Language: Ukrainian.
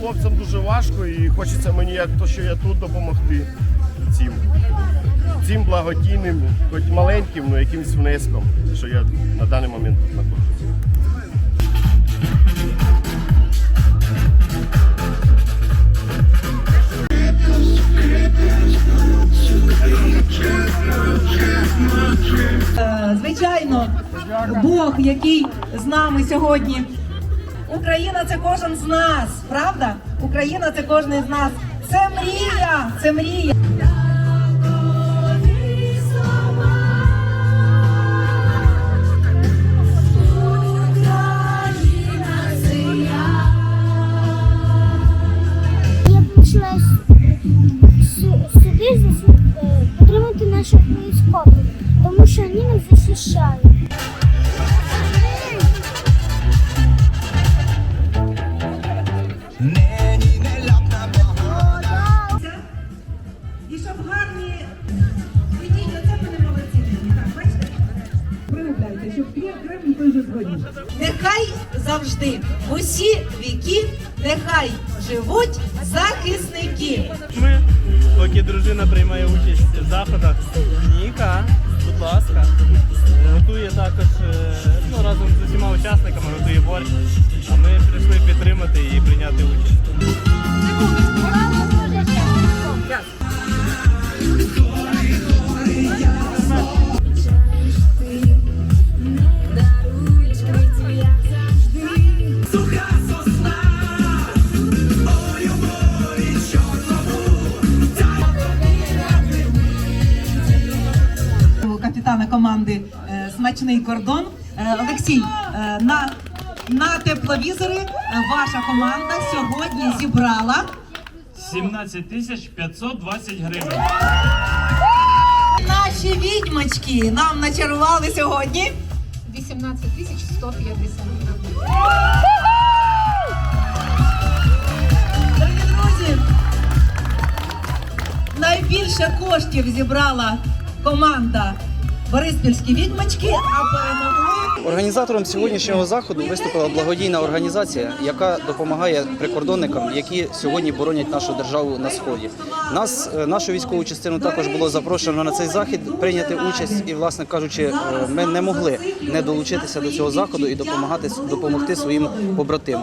хлопцям дуже важко і хочеться мені, як то, що я тут допомогти цим. Цим благодійним, хоч маленьким, але якимось внеском, що я на даний момент тут знаходжуся. Е, Звичайно, Бог, який з нами сьогодні. Україна це кожен з нас, правда? Україна це кожен з нас. Це мрія, це мрія. Я прийшла сюди е, підтримати наших військових, тому що вони нас захищають. Нехай завжди, в усі віки, нехай живуть захисники. Ми, поки дружина приймає участь в заходах, Ніка, будь ласка, готує також е, ну, разом з усіма учасниками, готує борщ. А ми прийшли підтримати і капітана команди е, Смачний кордон. Е, Олексій, е, на, на тепловізори ваша команда сьогодні зібрала 17 тисяч 520 гривень. наші відьмочки. Нам начарували сьогодні. 18 тисяч 150 гривень. Дорогі друзі, найбільше коштів зібрала команда Бориспільські відьмачки, а перемогли. Організатором сьогоднішнього заходу виступила благодійна організація, яка допомагає прикордонникам, які сьогодні боронять нашу державу на сході. Нас, е, нашу військову частину, також було запрошено на цей захід прийняти участь, і, власне кажучи, е, ми не могли не долучитися до цього заходу і допомагати допомогти своїм побратимам.